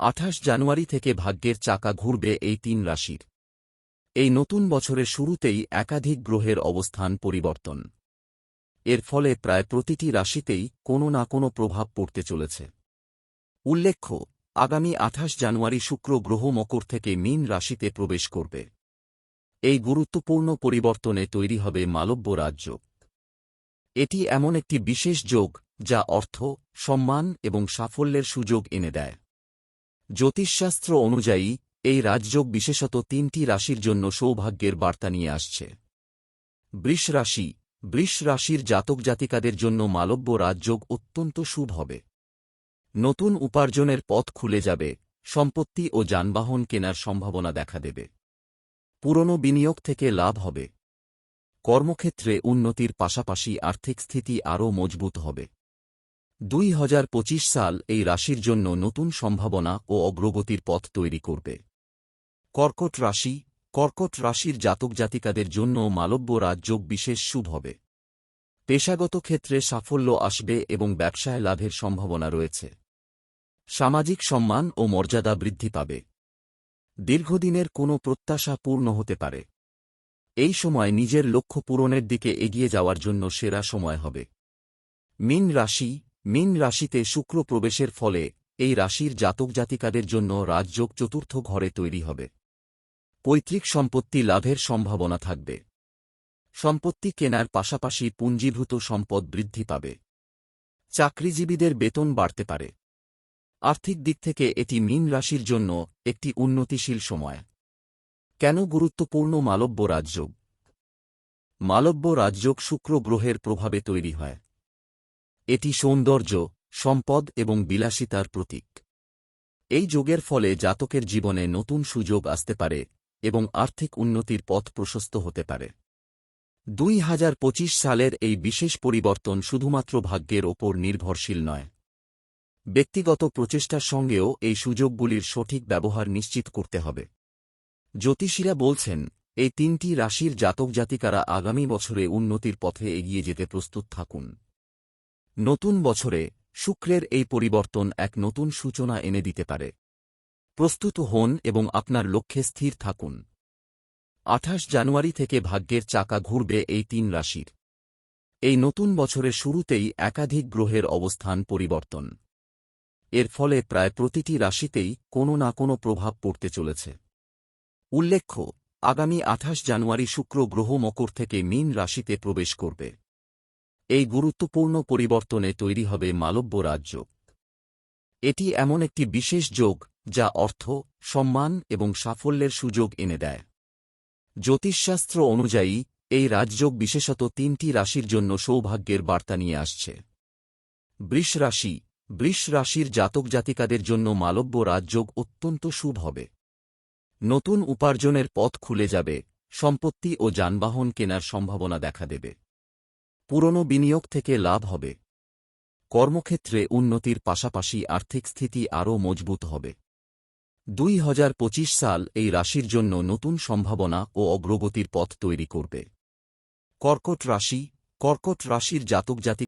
আঠাশ জানুয়ারি থেকে ভাগ্যের চাকা ঘুরবে এই তিন রাশির। এই নতুন বছরের শুরুতেই একাধিক গ্রহের অবস্থান পরিবর্তন। এর ফলে প্রায় প্রতিটি রাশিতেই কোনো না কোনো প্রভাব পড়তে চলেছে। উল্লেখ্য, আগামী আঠাশ জানুয়ারি শুক্র গ্রহ মকর থেকে মীন রাশিতে প্রবেশ করবে। এই গুরুত্বপূর্ণ পরিবর্তনে তৈরি হবে মালব্য রাজ্য। এটি এমন একটি বিশেষ যোগ যা অর্থ, সম্মান এবং সাফল্যের সুযোগ এনে দেয়। জ্যোতিষশাস্ত্র অনুযায়ী, এই রাজযোগ বিশেষত তিনটি রাশির জন্য সৌভাগ্যের বার্তা নিয়ে আসছে। বৃষ রাশি, বৃষ রাশির জাতক জাতিকাদের জন্য মালব্য রাজযোগ অত্যন্ত শুভ হবে। নতুন উপার্জনের পথ খুলে যাবে, সম্পত্তি ও যানবাহন কেনার সম্ভাবনা দেখা দেবে। পুরনো বিনিয়োগ থেকে লাভ হবে। কর্মক্ষেত্রে উন্নতির পাশাপাশি আর্থিক স্থিতি আরও মজবুত হবে। দুই হাজার পঁচিশ সাল এই রাশির জন্য নতুন সম্ভাবনা ও অগ্রগতির পথ তৈরি করবে। কর্কট রাশি, কর্কট রাশির জাতক জাতিকাদের জন্য মালব্য রাজযোগ বিশেষ শুভ হবে। পেশাগত ক্ষেত্রে সাফল্য আসবে এবং ব্যবসায় লাভের সম্ভাবনা রয়েছে। সামাজিক সম্মান ও মর্যাদা বৃদ্ধি পাবে। দীর্ঘদিনের কোনো প্রত্যাশা পূর্ণ হতে পারে। এই সময় নিজের লক্ষ্য পূরণের দিকে এগিয়ে যাওয়ার জন্য সেরা সময় হবে। মিন রাশি মিন রাশিতে শুক্র প্রবেশের ফলে এই রাশির জাতক জাতিকাদের জন্য রাজযোগ চতুর্থ ঘরে তৈরি হবে। পৈতৃক সম্পত্তি লাভের সম্ভাবনা থাকবে। সম্পত্তি কেনার পাশাপাশি পুঞ্জীভূত সম্পদ বৃদ্ধি পাবে। চাকরিজীবীদের বেতন বাড়তে পারে। আর্থিক দিক থেকে এটি মীন রাশির জন্য একটি উন্নতিশীল সময়। কেন গুরুত্বপূর্ণ মালব্য রাজযোগ? মালব্য রাজযোগ শুক্র গ্রহের প্রভাবে তৈরি হয়। এটি সৌন্দর্য, সম্পদ এবং বিলাসিতার প্রতীক। এই যোগের ফলে জাতকের জীবনে নতুন সুযোগ আসতে পারে এবং আর্থিক উন্নতির পথ প্রশস্ত হতে পারে। দুই হাজার পঁচিশ সালের এই বিশেষ পরিবর্তন শুধুমাত্র ভাগ্যের ওপর নির্ভরশীল নয়। ব্যক্তিগত প্রচেষ্টার সঙ্গেও এই সুযোগগুলির সঠিক ব্যবহার নিশ্চিত করতে হবে। জ্যোতিষীরা বলছেন, এই তিনটি রাশির জাতক জাতিকারা আগামী বছরে উন্নতির পথে এগিয়ে যেতে প্রস্তুত থাকুন। নতুন বছরে শুক্রের এই পরিবর্তন এক নতুন সূচনা এনে দিতে পারে। প্রস্তুত হন এবং আপনার লক্ষ্যে স্থির থাকুন। আঠাশ জানুয়ারি থেকে ভাগ্যের চাকা ঘুরবে এই তিন রাশির। এই নতুন বছরের শুরুতেই একাধিক গ্রহের অবস্থান পরিবর্তন। এর ফলে প্রায় প্রতিটি রাশিতেই কোনো না কোনো প্রভাব পড়তে চলেছে। উল্লেখ্য, আগামী আঠাশ জানুয়ারি শুক্র গ্রহ মকর থেকে মীন রাশিতে প্রবেশ করবে। এই গুরুত্বপূর্ণ পরিবর্তনে তৈরি হবে মালব্য রাজ্য এটি এমন একটি বিশেষ যোগ, যা অর্থ, সম্মান এবং সাফল্যের সুযোগ এনে দেয়। জ্যোতিষশাস্ত্র অনুযায়ী, এই রাজযোগ বিশেষত তিনটি রাশির জন্য সৌভাগ্যের বার্তা নিয়ে আসছে। বৃষ রাশি, বৃষ রাশির জাতক জাতিকাদের জন্য মালব্য রাজযোগ অত্যন্ত শুভ হবে। নতুন উপার্জনের পথ খুলে যাবে, সম্পত্তি ও যানবাহন কেনার সম্ভাবনা দেখা দেবে। পুরনো বিনিয়োগ থেকে লাভ হবে। কর্মক্ষেত্রে উন্নতির পাশাপাশি আর্থিক স্থিতি আরও মজবুত হবে। দুই হাজার পঁচিশ সাল এই রাশির জন্য নতুন সম্ভাবনা ও অগ্রগতির পথ তৈরি করবে। কর্কট রাশি, কর্কট রাশির জাতক জাতি